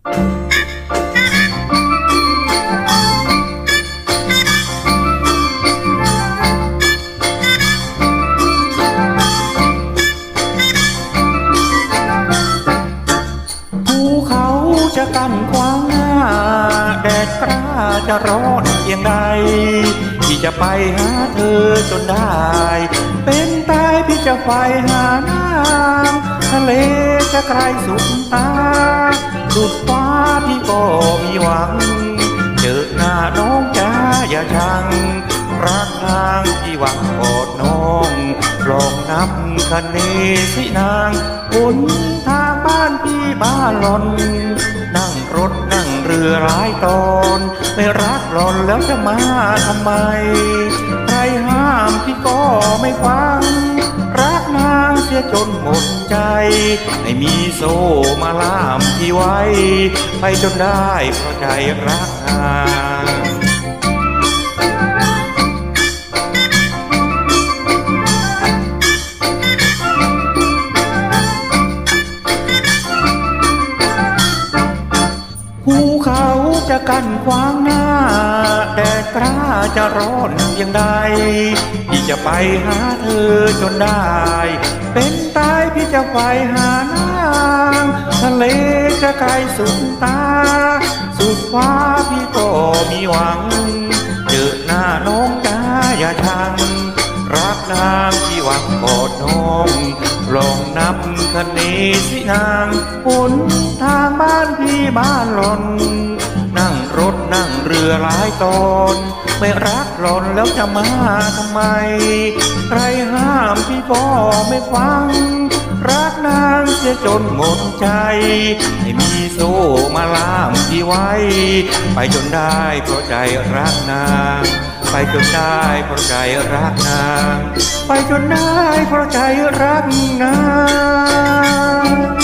ภูเขาจะกั้นขวางหน้า แดดกล้าจะร้อนเพียงใด ที่จะไปหาเธอจนได้ เป็นตายพี่จะไปหาน้ำทะเลจะไกลสุดตา ยชังรักนางที่หวังกอดน้อง ลองนับคะเนสินางหนทางบ้านพี่บ้านหลอนนั่งรถนั่งเรือหลายตอน ไม่รักหลอนแล้วจะมาทำไม ใครห้ามพี่ก็ไม่ฟัง รักนางเสียจนหมดใจให้มีโซมาล่ามพี่ไว้ ไปจนได้เพราะใจรักนาง ภูเขาจะกั้นขวางหน้า แดดกล้าจะร้อนเพียงใดพี่จะไปหาเธอจนได้ เป็นตายพี่จะไปหานางทะเลจะไกลสุดตา สุดฟ้าพี่ก็มีหวัง วังกอดน้อง ลองนับคะเนสินางหนทางบ้านพี่บ้านหลอนนั่งรถนั่งเรือหลายตอน ไม่รักหลอนแล้วจะมาทำไม ใครห้ามพี่ก็ไม่ฟัง รักนางเสียจนหมดใจ ให้มีโซ่มาล่ามพี่ไว้ ไปจนได้เพราะใจรักนาง ไปจนได้เพราะใจรักนาง ไปจนได้เพราะใจรักนาง